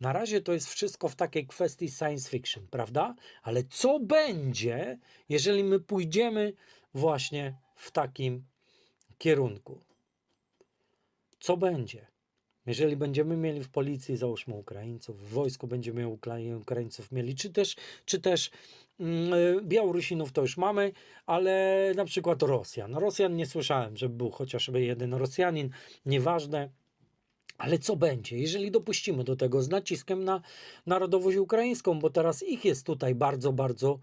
Na razie to jest wszystko w takiej kwestii science fiction, prawda? Ale co będzie, jeżeli my pójdziemy właśnie w takim kierunku? Co będzie? Jeżeli będziemy mieli w policji, załóżmy Ukraińców, w wojsku będziemy Ukra- Ukraińców mieli, czy też, czy też mm, y, Białorusinów to już mamy, ale na przykład Rosjan. Rosjan nie słyszałem, żeby był chociażby jeden Rosjanin, nieważne. Ale co będzie, jeżeli dopuścimy do tego z naciskiem na narodowość ukraińską, bo teraz ich jest tutaj bardzo, bardzo,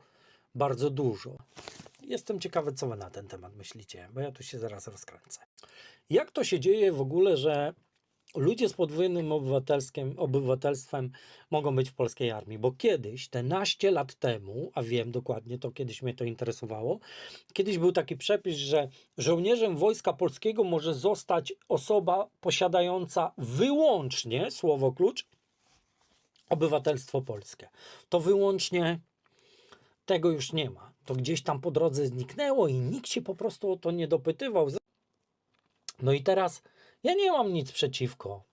bardzo dużo. Jestem ciekawy, co wy na ten temat myślicie, bo ja tu się zaraz rozkręcę. Jak to się dzieje w ogóle, że ludzie z podwójnym obywatelstwem mogą być w polskiej armii? Bo kiedyś, te naście lat temu, a wiem dokładnie to, kiedyś mnie to interesowało, kiedyś był taki przepis, że żołnierzem wojska polskiego może zostać osoba posiadająca wyłącznie, słowo klucz, obywatelstwo polskie. To wyłącznie tego już nie ma. To gdzieś tam po drodze zniknęło i nikt się po prostu o to nie dopytywał. No i teraz ja nie mam nic przeciwko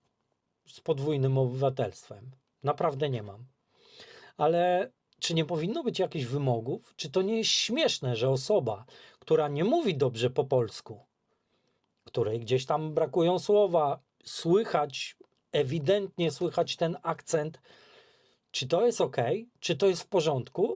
z podwójnym obywatelstwem. Naprawdę nie mam. Ale czy nie powinno być jakichś wymogów? Czy to nie jest śmieszne, że osoba, która nie mówi dobrze po polsku, której gdzieś tam brakują słowa, słychać, ewidentnie słychać ten akcent, czy to jest ok? Czy to jest w porządku?